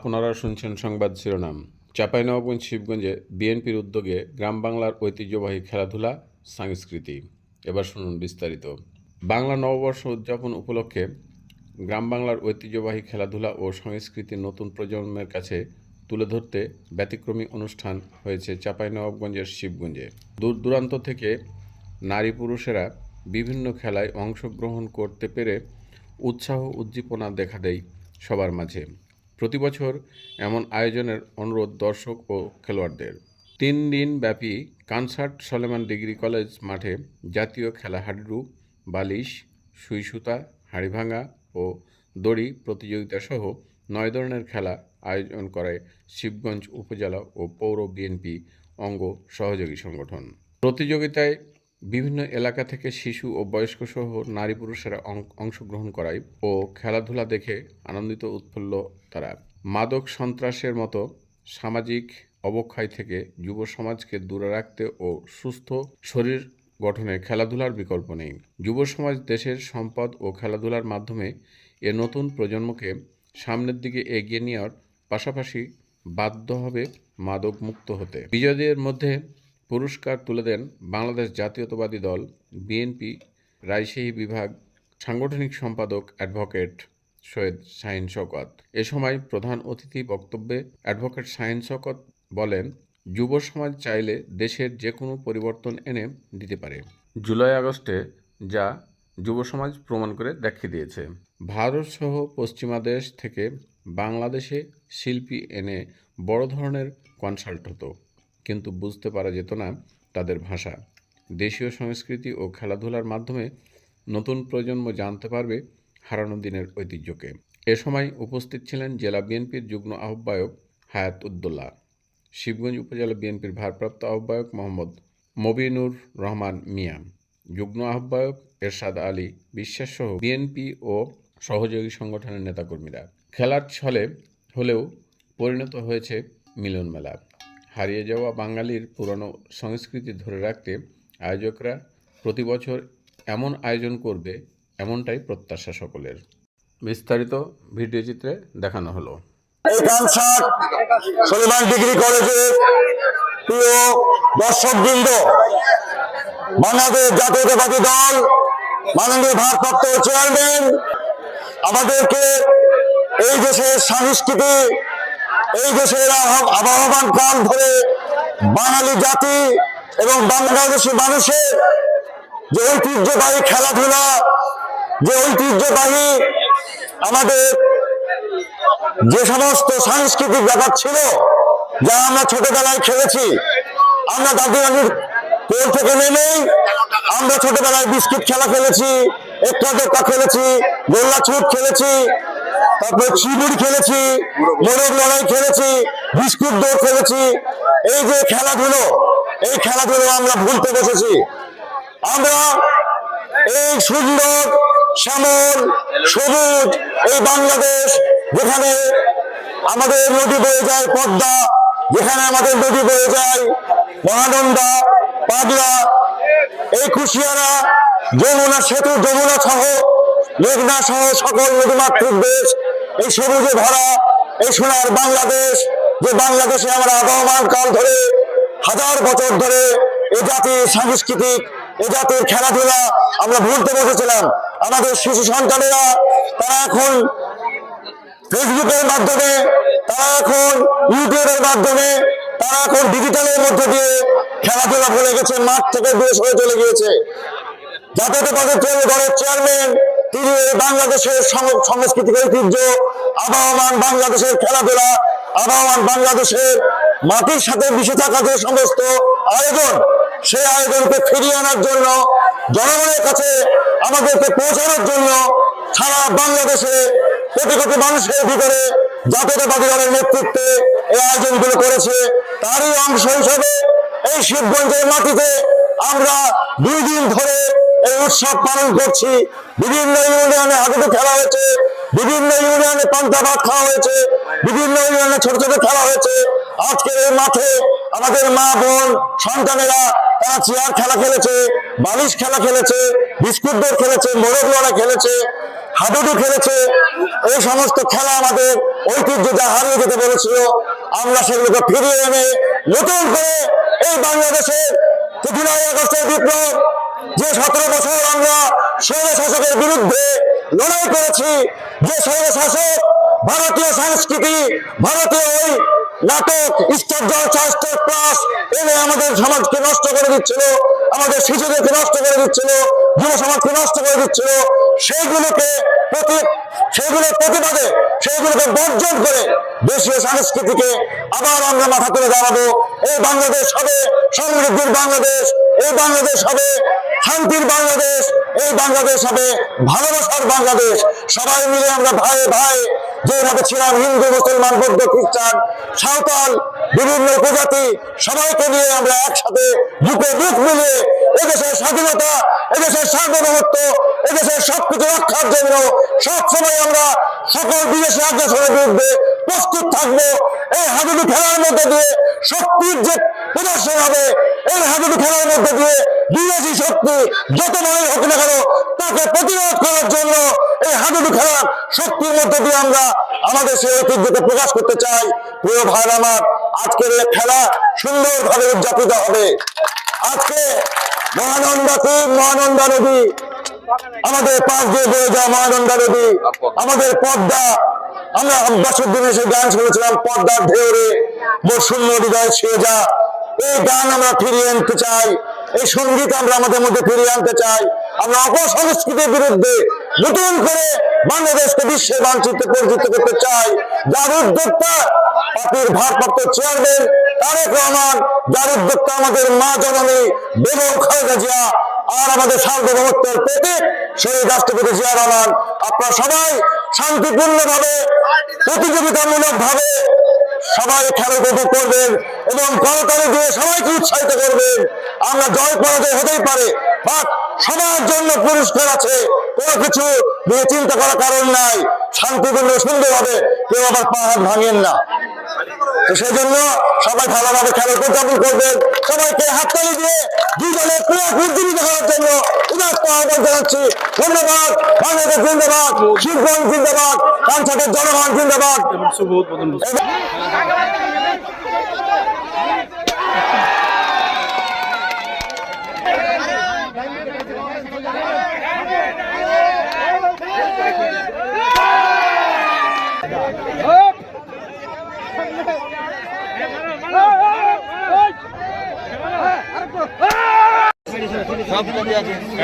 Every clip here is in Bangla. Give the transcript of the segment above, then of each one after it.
আপনারা শুনছেন সংবাদ শিরোনাম। চাঁপাইনবাবগঞ্জ, শিবগঞ্জে বিএনপির উদ্যোগে গ্রাম বাংলার ঐতিহ্যবাহী খেলাধুলা, সংস্কৃতি। এবার শুনুন বিস্তারিত। বাংলা নববর্ষ উদযাপন উপলক্ষে গ্রাম বাংলার ঐতিহ্যবাহী খেলাধুলা ও সংস্কৃতির নতুন প্রজন্মের কাছে তুলে ধরতে ব্যতিক্রমী অনুষ্ঠান হয়েছে চাঁপাইনবাবগঞ্জের শিবগঞ্জে। দূর দূরান্ত থেকে নারী পুরুষেরা বিভিন্ন খেলায় অংশগ্রহণ করতে পেরে উৎসাহ উদ্দীপনা দেখা দেয় সবার মাঝে। প্রতি বছর এমন আয়োজনের অনুরোধ দর্শক ও খেলোয়াড়দের। তিন দিন ব্যাপী কানসার্ট সলেমান ডিগ্রি কলেজ মাঠে জাতীয় খেলা হাডুডু, বালিশ, সুই সুতা হাড়িভাঙা ও দড়ি প্রতিযোগিতা সহ নয় ধরনের খেলা আয়োজন করে শিবগঞ্জ উপজেলা ও পৌর বিএনপি অঙ্গ সহযোগী সংগঠন। প্রতিযোগিতায় বিভিন্ন এলাকা থেকে শিশু ও বয়স্ক সহ নারী পুরুষেরা অংশগ্রহণ করায় ও খেলাধুলা দেখে আনন্দিত উৎফুল্ল তারা। মাদক সন্ত্রাসের মতো সামাজিক অবক্ষয় থেকে যুব সমাজকে দূরে রাখতে ও সুস্থ শরীর গঠনে খেলাধুলার বিকল্প নেই। যুব সমাজ দেশের সম্পদ ও খেলাধুলার মাধ্যমে এ নতুন প্রজন্মকে সামনের দিকে এগিয়ে নেওয়ার পাশাপাশি বাধ্য হবে মাদক মুক্ত হতে। বিজয়ীদের মধ্যে পুরস্কার তুলে দেন বাংলাদেশ জাতীয়তাবাদী দল বিএনপি রাজশাহী বিভাগ সাংগঠনিক সম্পাদক অ্যাডভোকেট সৈয়দ শাহিন শওকত। এ সময় প্রধান অতিথি বক্তব্যে অ্যাডভোকেট শাহিন শওকত বলেন যুব সমাজ চাইলে দেশের যে কোনো পরিবর্তন এনে দিতে পারে। জুলাই আগস্টে যা যুব সমাজ প্রমাণ করে দেখিয়ে দিয়েছে। ভারত সহ পশ্চিমা দেশ থেকে বাংলাদেশে শিল্পী এনে বড় ধরনের কনসাল্ট হতো। কিন্তু বুঝতে পারা যেত না তাদের ভাষা। দেশীয় সংস্কৃতি ও খেলাধুলার মাধ্যমে নতুন প্রজন্ম জানতে পারবে হারানো দিনের ঐতিহ্যকে। এ সময় উপস্থিত ছিলেন জেলা বিএনপির যুগ্ম আহ্বায়ক হায়াত উদ্দোল্লা শিবগঞ্জ উপজেলা বিএনপির ভারপ্রাপ্ত আহ্বায়ক মোহাম্মদ মবিনুর রহমান মিয়া, যুগ্ম আহ্বায়ক এরশাদ আলী বিশ্বাস সহ বিএনপি ও সহযোগী সংগঠনের নেতাকর্মীরা। খেলার ছলে হলেও পরিণত হয়েছে মিলন মেলা হারিয়ে যাওয়া বাঙালির পুরনো সংস্কৃতি ধরে রাখতে আয়োজকরা প্রতি বছর এমন আয়োজন করবে এমনটাই প্রত্যাশা সকলের। বিস্তারিত ভিডিও চিত্রে দেখানো হলো। ডিগ্রি আমাদেরকে এই দেশের সংস্কৃতি এই দেশের আবহমান কাল ধরে বাঙালি জাতি এবং বাংলাদেশি মানুষের যে ঐতিহ্যবাহী খেলাধুলা, যে ঐতিহ্যবাহী আমাদের যে সমস্ত সাংস্কৃতিক ব্যাপার ছিল, যা আমরা ছোটবেলায় খেলেছি, আমরা দাদু নানির কোল থেকে নেমেই আমরা ছোটবেলায় বিস্কিট খেলা খেলেছি, একটা দোকা খেলেছি, গোল্লা ছুট খেলেছি তারপরে চিবুড়ি খেলেছি, মোরগ লড়াই খেলেছি, বিস্কুট দৌড় খেলেছি। এই যে খেলাধুলো, এই খেলাধুলো আমরা ভুলতে বসেছি। আমরা এই সুন্দর, শ্যামল, সবুজ, এই বাংলাদেশ যেখানে আমাদের নদী বয়ে যায় পদ্মা, যেখানে আমাদের নদী বয়ে যায় মহানন্দা, পাগলা, এই কুশিয়ারা, যমুনা সেতু, যমুনা সহ, মেঘনা সহ সকল নদীমাতৃক দেশ এই সবুজে ভরা এই সোনার বাংলাদেশ, যে বাংলাদেশে আমরা আবহমান কাল ধরে হাজার বছর ধরে এ জাতির সাংস্কৃতিক, এ জাতির খেলাধুলা আমরা ভুলতে বসেছিলাম। আমাদের শিশু সন্তানেরা, তারা এখন ফেসবুকের মাধ্যমে, তারা এখন ইউটিউবের মাধ্যমে, তারা এখন ডিজিটালের মধ্যে দিয়ে খেলাধুলা ভুলে গেছে, মাঠ থেকে দূরে সরে চলে গিয়েছে। জাতীয়তাবাদী দলের চেয়ারম্যান তিনি বাংলাদেশের সাংস্কৃতিক ঐতিহ্য, আবহমান বাংলাদেশের খেলাধুলা, আবহমান বাংলাদেশের মাটির সাথে মিশে থাকা যে সমস্ত আয়োজন, সেই আয়োজনকে ফিরিয়ে আনার জন্য, জনগণের কাছে আমাদেরকে পৌঁছানোর জন্য সারা বাংলাদেশে কোটি কোটি মানুষের ভিতরে জাতীয়তাবাদী দলের নেতৃত্বে এই আয়োজনগুলো করেছে। তারই অংশ হিসেবে এই শিবগঞ্জের মাটিতে আমরা দুই দিন ধরে এই উৎসব পালন করছি। বিভিন্ন ইউনিয়নে হাডুডু খেলা হয়েছে। বিভিন্ন ইউনিয়নে পান্তা ভাত খাওয়া হয়েছে। বিভিন্ন ইউনিয়নে ছোট ছোট খেলা হয়েছে। আজকের এই মাঠে আমাদের মা, বোন, সন্তানেরা, তারা চেয়ার খেলা খেলেছে, বালিশ খেলা খেলেছে, বিস্কুট দৌড় খেলেছে, মোরগ লড়া খেলেছে, হাডুডু খেলেছে। এই সমস্ত খেলা আমাদের ঐতিহ্য যা হারিয়ে যেতে বলেছিল, আমরা সেগুলোকে ফিরিয়ে এনে নতুন করে এই বাংলাদেশের জুলাই আগস্টের বিপ্লব যে সতেরো বছর আমরা স্বৈর শাসকের বিরুদ্ধে লড়াই করেছি, যে স্বৈর শাসক ভারতীয় সংস্কৃতি, ভারতীয় ওই নাটক স্টার জলসা স্টার প্লাস এনে আমাদের সমাজকে নষ্ট করে দিচ্ছিল, আমাদের শিশুদেরকে নষ্ট করে দিচ্ছিল, যুব সমাজকে নষ্ট করে দিচ্ছিল, সেইগুলোকে প্রতি, সেইগুলোর প্রতিবাদে, সেইগুলোকে বর্জন করে দেশীয় সংস্কৃতিকে আবার আমরা মাথা তুলে দাঁড়াবো। এই বাংলাদেশ হবে সমৃদ্ধির বাংলাদেশ এই বাংলাদেশ হবে শান্তির বাংলাদেশ, এই বাংলাদেশ হবে ভালোবাসার বাংলাদেশ। সবাই মিলে আমরা ভাই ভাই যেভাবে ছিলাম, হিন্দু, মুসলমান, বৌদ্ধ, খ্রিস্টান, সাঁওতাল, বিভিন্ন উপজাতি, সবাইকে নিয়ে আমরা একসাথে বুকে বুক মিলিয়ে এদেশের স্বাধীনতা, এদেশের সার্বভৌমত্ব, এদেশের সবকিছু রক্ষার জন্য সবসময় আমরা সকল বিদেশি আগ্রাসনের বিরুদ্ধে প্রস্তুত থাকব। এই হাডুডু খেলার মধ্যে দিয়ে শক্তির যে প্রদর্শন হবে। এই হাডুডু খেলার মধ্যে দিয়ে বিদেশি শক্তি যত বড়ই হোক না কেন, তাকে প্রতিরোধ করার জন্য এই হাডুডু খেলার শক্তির মধ্যে দিয়ে আমরা আমাদের সেই ঐতিহ্যকে প্রকাশ করতে চাই। প্রিয় ভাই আমার, আজকের এই খেলা সুন্দরভাবে উদযাপিত হবে। আজকে মহানন্দা কুম মহানন্দা নদী, আমাদের পাশ দিয়ে বয়ে যাওয়া মহানন্দা নদী, আমাদের পদ্মা। আমরা বছর দিনে এসে গান শুনেছিলাম পদ্মার ঢেউরে। মোর শূন্য হৃদয় ছেয়ে যা। এই গান আমরা ফিরিয়ে আনতে চাই, এই সংগীত আমরা আমাদের মধ্যে ফিরিয়ে আনতে চাই। আমরা অপসংস্কৃতির বিরুদ্ধে নতুন করে বাংলাদেশকে বিশ্বের মানচিত্রে পরিচিত করতে চাই। যার উদ্যোক্তা পার্টির ভারপ্রাপ্ত চেয়ারম্যান তারেক রহমান, যার উদ্যোক্তা আমাদের মা জননী বেগম খালেদা জিয়া আর আমাদের সার্বভৌমত্বের প্রতীক সেই রাষ্ট্রপতি জিয়া রহমান। আপনারা সবাই শান্তিপূর্ণ ভাবে প্রতিযোগিতামূলক ভাবে সবাই খেলা উপভোগ করবেন এবং করতালি দিয়ে সবাইকে উৎসাহিত করবেন। আমরা জয় পরাজয় হতেই পারে বাট সবার জন্য পুরস্কার আছে কোনো কিছু নিয়ে চিন্তা করার কারণ নাই। শান্তিপূর্ণ সুন্দর হবে কেউ আবার পাহাড় ভাঙেন না। তো সেই জন্য সবাই ভালোভাবে খেলা উদযাপন করবেন। সবাইকে হাততালি দিয়ে দুই দলের প্রিয় উজ্জীবিত করার জন্য উদাত্ত আহ্বান জানাচ্ছি। ধন্যবাদ। বাংলাদেশ জিন্দাবাদ শিবগঞ্জ জিন্দাবাদ কানসাটের জনগণ জিন্দাবাদ।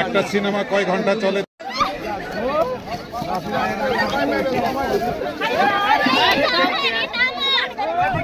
একটা সিনেমা কয় ঘণ্টা চলে?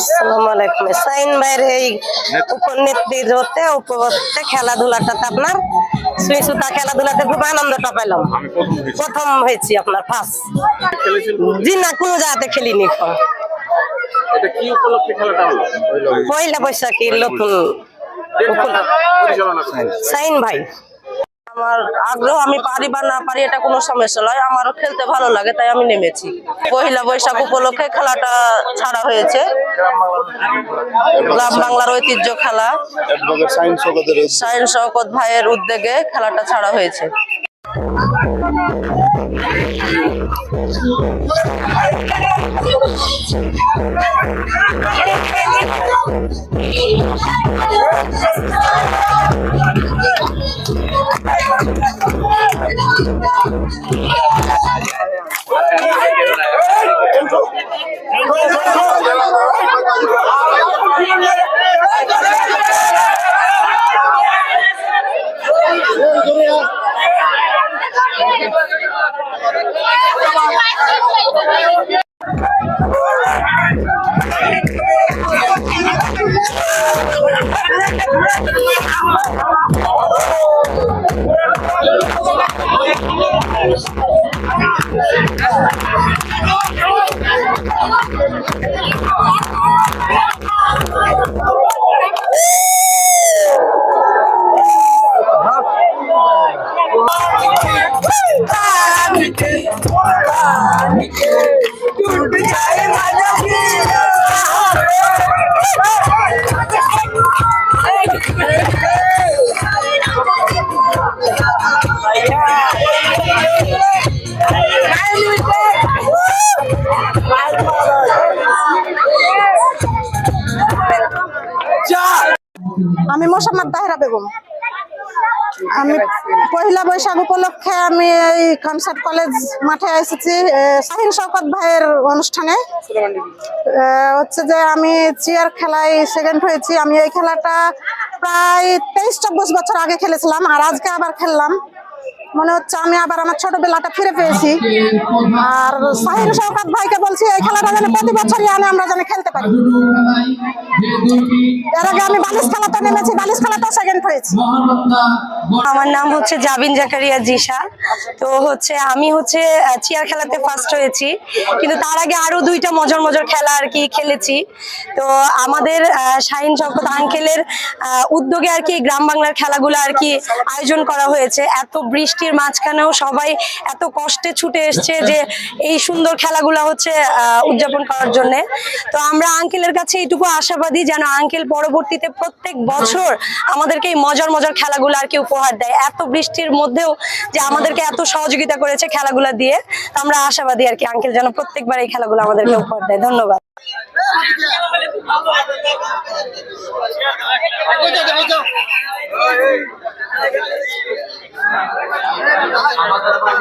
আসসালামু আলাইকুম। সাইন ভাইয়ের এই উপনেত্রীতে উপবর্তে খেলাধুলাটাতে আপনার সুই সুতা খেলাধুলাতে খুব আনন্দটা পেলাম। প্রথম হয়েছি। আপনার ফার্স্ট জি না কোনো জায়গাতে খেলিনি পয়লা বৈশাখীর নতুন সাইন ভাই। আমার আগ্রহ, আমি পারি বা না পারি, এটা কোনো সমস্যা নয়। আমারও খেলতে ভালো লাগে, তাই আমি নেমেছি। পহিলা বৈশাখ উপলক্ষে খেলাটা ছাড়া হয়েছে। গ্রাম বাংলার ঐতিহ্য খেলা। সাইন শওকত ভাইয়ের উদ্যোগে খেলাটা ছাড়া হয়েছে। আমি মোসাম্মদ তাহেরা বেগম। আমি পহিলা বৈশাখ উপলক্ষে আমি এই কনসার্ট কলেজ মাঠে এসেছি শাহিন শওকত ভাইয়ের অনুষ্ঠানে। হচ্ছে যে আমি চেয়ার খেলায় সেকেন্ড হয়েছি। আমি এই খেলাটা প্রায় তেইশ, চব্বিশ বছর আগে খেলেছিলাম, আর আজকে আবার খেললাম। মনে হচ্ছে আমি আবার আমার ছোটবেলাটা ফিরে পেয়েছি। আর শাহিন শওকত ভাইকে বলছি, এই খেলাটা যেন প্রতি বছরই আনে, আমরা যেন খেলতে পারি। এর আগে আমি বালিশ খেলাতে নেমেছি, বালিশ খেলাটা সেকেন্ড হয়েছি। আমার নাম হচ্ছে জাবিন জাকারিয়া জিশা। তো হচ্ছে আমি হচ্ছে চেয়ার খেলাতে ফার্স্ট হয়েছি। কিন্তু তার আগে আরও দুইটা মজার মজার খেলা আর কি খেলেছি। তো আমাদের শাহিন শওকত আঙ্কেলের উদ্যোগে আর কি গ্রাম বাংলার খেলাগুলো আর কি আয়োজন করা হয়েছে। এত বৃষ্টির মাঝখানেও সবাই এত কষ্টে ছুটে এসছে যে এই সুন্দর খেলাগুলো হচ্ছে উদযাপন করার জন্য। তো আমরা আঙ্কেলের কাছে এইটুকু আশাবাদী যেন আঙ্কেল পরবর্তীতে প্রত্যেক বছর আমাদেরকে এই মজার মজার খেলাগুলো আর কি উপহার দেয়। এত বৃষ্টির মধ্যেও যে আমাদেরকে এত সহযোগিতা করেছে খেলাগুলো দিয়ে আমরা আশাবাদী আর কি আঙ্কেল যেন প্রত্যেকবার এই খেলাগুলো আমাদেরকে উপহার দেয়। ধন্যবাদ। আপনাদেরকে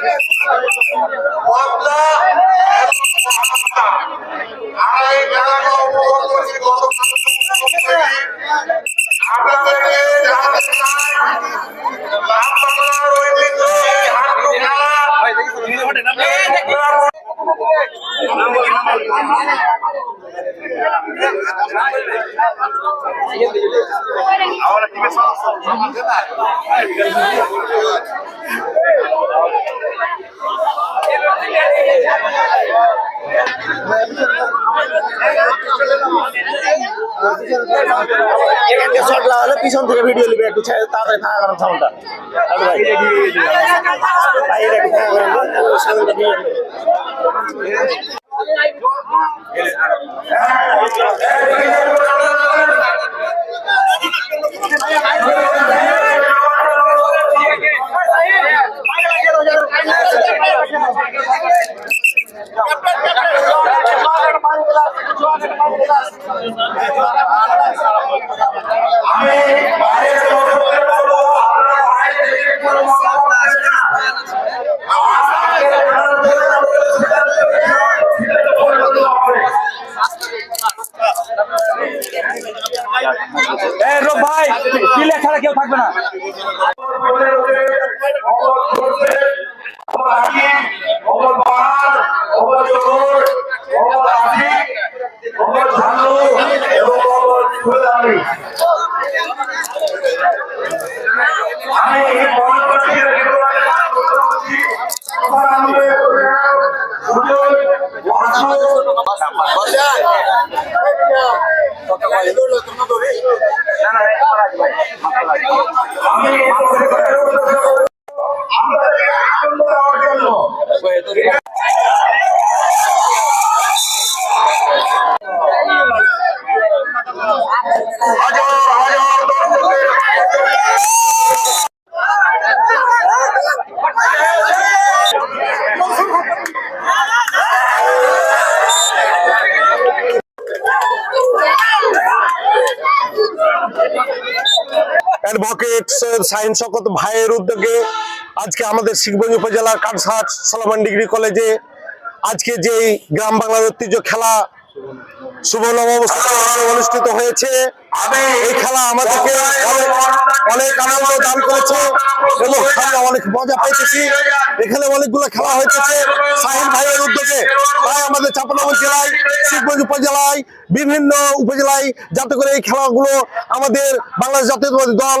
Jesus. শট লাগালে পিছন থেকে ভিডিও নিবে, একটু তাড়াতাড়ি ফাঁকা করেন সাউন্ডটা ভাই। ভাই, এটা একটু ফাঁকা করেন সাউন্ডটা নিয়ে। আমি বাইরের লোকদের বলব আপনারা বাইরে থেকে কোনো মতামত আসে না আমার সাথে ভাই কিলে ছাড়া কেউ থাকবে না আমি আমাদের আনন্দ দেওয়ার জন্য হাজার হাজার দর্শকের সৈয়দ শাহিন শকত ভাইয়ের উদ্যোগে আজকে আমাদের শিখগঞ্জ উপজেলার কাটসাট সলমান ডিগ্রি কলেজে আজকে যেই গ্রাম বাংলার ঐতিহ্য খেলা শুভ অনুষ্ঠিত হয়েছে, এই খেলা আমাদেরকে অনেক আনন্দ দান করেছে এবং আমরা অনেক মজা পেয়েছি। এখানে অনেকগুলো খেলা হয়েছে সাহিল ভাইয়ের উদ্যোগে। তাই আমাদের চাপানগর জেলায়, শিবগঞ্জ উপজেলায়, বিভিন্ন উপজেলায় যাতে করে এই খেলাগুলো আমাদের বাংলাদেশ জাতীয়তাবাদী দল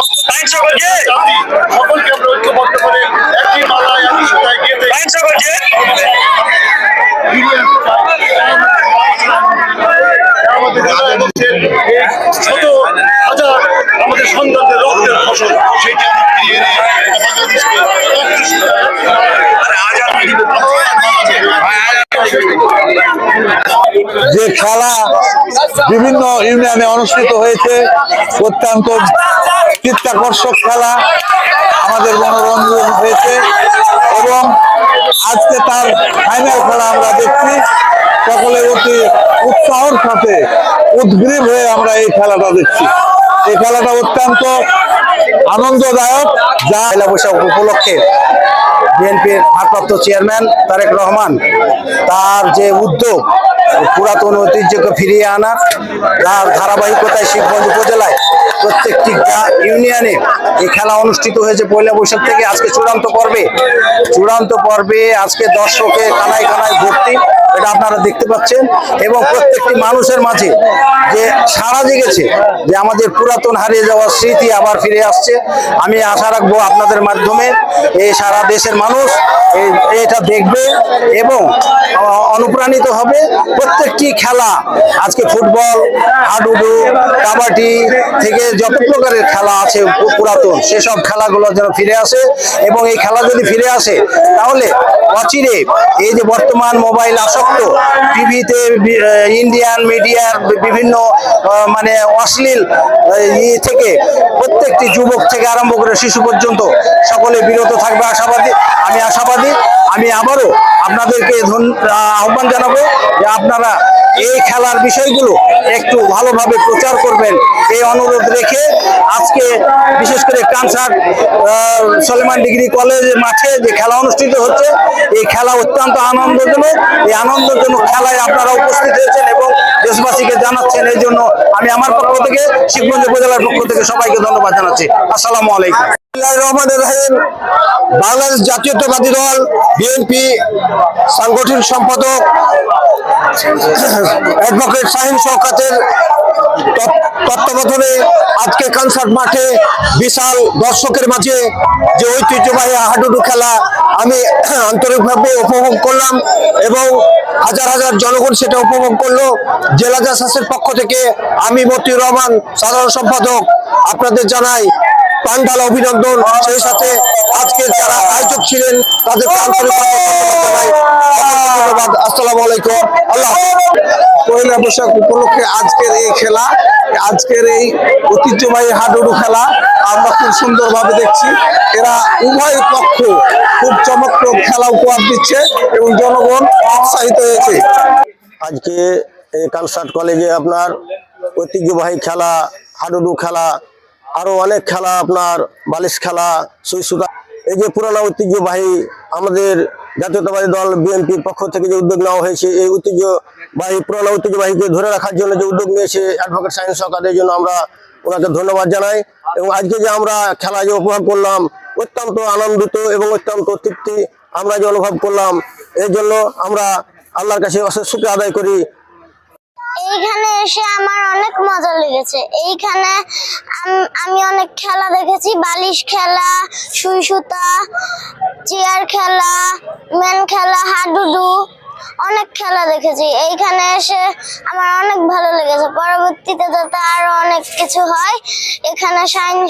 সকলকে আমরা ঐক্যবদ্ধ করে একই একই সুতায় গেঁথে আমাদের সন্তানদের রক্তের ফসল সেটি যে খেলা বিভিন্ন ইউনিয়নে অনুষ্ঠিত হয়েছে অত্যন্ত চিত্তাকর্ষক খেলা আমাদের মনোরঞ্জন হয়েছে এবং আজকে তার ফাইনাল খেলা আমরা দেখছি। সকলে অতি উৎসাহর সাথে উদ্গ্রীব হয়ে আমরা এই খেলাটা দেখছি। এই খেলাটা অত্যন্ত আনন্দদায়ক, যা বৈশাখ উপলক্ষে বিএনপির ভারপ্রাপ্ত চেয়ারম্যান তারেক রহমান, তার যে উদ্যোগ, পুরাতন ঐতিহ্যকে ফিরিয়ে আনার, তার ধারাবাহিকতায় শিবগঞ্জ উপজেলায় প্রত্যেকটি ইউনিয়নে এই খেলা অনুষ্ঠিত হয়েছে পয়লা বৈশাখ থেকে। আজকে চূড়ান্ত পর্বে চূড়ান্ত পর্বে আজকে দর্শকে কানায় কানায় ভর্তি। এটা আপনারা দেখতে পাচ্ছেন এবং প্রত্যেকটি মানুষের মাঝে যে সারা জেগেছে যে আমাদের পুরাতন হারিয়ে যাওয়ার স্মৃতি আবার ফিরে আসছে। আমি আশা রাখব আপনাদের মাধ্যমে এই সারা দেশের মানুষ এটা দেখবে এবং অনুপ্রাণিত হবে। প্রত্যেকটি খেলা, আজকে ফুটবল, হাডুডু, কাবাডি থেকে যত প্রকারের খেলা আছে পুরাতন, সেসব খেলাগুলো যেন ফিরে আসে এবং এই খেলা যদি ফিরে আসে, তাহলে অচিরে এই যে বর্তমান মোবাইল আসক্ত টিভিতে ইন্ডিয়ান মিডিয়ার বিভিন্ন মানে অশ্লীল ইয়ে থেকে, প্রত্যেকটি যুবক থেকে আরম্ভ করে শিশু পর্যন্ত সকলে বিরত থাকবে আশাবাদী। আমি আশাবাদী আমি আবারও আপনাদেরকে আহ্বান জানাব যে আপনারা এই খেলার বিষয়গুলো একটু ভালোভাবে প্রচার করবেন, এই অনুরোধ রেখে আজকে বিশেষ করে কানসার সলেমান ডিগ্রি কলেজের মাঠে যে খেলা অনুষ্ঠিত হচ্ছে, এই খেলা অত্যন্ত আনন্দজনক। এই আনন্দজনক খেলায় আপনারা উপস্থিত হয়েছেন এবং দেশবাসীকে জানাচ্ছেন। এই জন্য আমি আমার পক্ষ থেকে, শিবগঞ্জ উপজেলার পক্ষ থেকে সবাইকে ধন্যবাদ জানাচ্ছি। আসসালামু আলাইকুম। বাংলাদেশ জাতীয়তাবাদী দল, বিএনপি সাংগঠনিক সম্পাদক অ্যাডভোকেট শাহিন তত- তত্ত্বাবধানে আজকে কনসার্ট মাঠে বিশাল দর্শকের মাঝে যে ঐতিহ্যবাহী হাডুডু খেলা আমি আন্তরিকভাবে উপভোগ করলাম এবং হাজার হাজার জনগণ সেটা উপভোগ করল। জেলা জাসাসের পক্ষ থেকে আমি মতিউর রহমান, সাধারণ সম্পাদক, আপনাদের জানাই প্রাণঢাল অভিনন্দন। সেই সাথে আজকে যারা আয়োজক ছিলেন আন্তরিকভাবে ধন্যবাদ, আসসালামু আলাইকুম। আল্লাহ পয়লা বৈশাখ উপলক্ষে আজকের এই খেলা, আজকের এই ঐতিহ্যবাহী হাডুডু খেলা আমরা খুব সুন্দরভাবে দেখছি। এরা উভয় পক্ষ খুব চমৎকার খেলা উপহার দিচ্ছে এবং জনগণ উৎসাহিত হয়েছে। আজকে এই কনসার্ট কলেজে আপনার ঐতিহ্যবাহী খেলা, হাডুডু খেলা আরও অনেক খেলা আপনার, বালিশ খেলা, সুই সুতা। এই যে পুরানো ঐতিহ্যবাহী আমাদের জাতীয়তাবাদী দল বিএনপির পক্ষ থেকে যে উদ্যোগ নেওয়া হয়েছে, এই ঐতিহ্যবাহী, পুরানো ঐতিহ্যবাহীকে ধরে রাখার জন্য যে উদ্যোগ নিয়েছে অ্যাডভোকেট সায়েন্স সরকার, এই জন্য আমরা ওনাকে ধন্যবাদ জানাই। এবং আজকে যে আমরা খেলা যে উপভোগ করলাম, অত্যন্ত আনন্দিত এবং অত্যন্ত তৃপ্তি আমরা যে অনুভব করলাম, এই জন্য আমরা আল্লাহর কাছে অশেষ শুক্রিয়া আদায় করি। এইখানে এসে আমার অনেক মজা লেগেছে। এইখানে আম- অনেক খেলা দেখেছি। বালিশ খেলা, সুই সুতা, চেয়ার খেলা, ম্যান খেলা, হাডুডু, অনেক খেলা দেখেছি। এইখানে এসে আমার অনেক ভালো লেগেছে। পরবর্তীতে যাতে আরও অনেক কিছু হয়, এখানে সাইন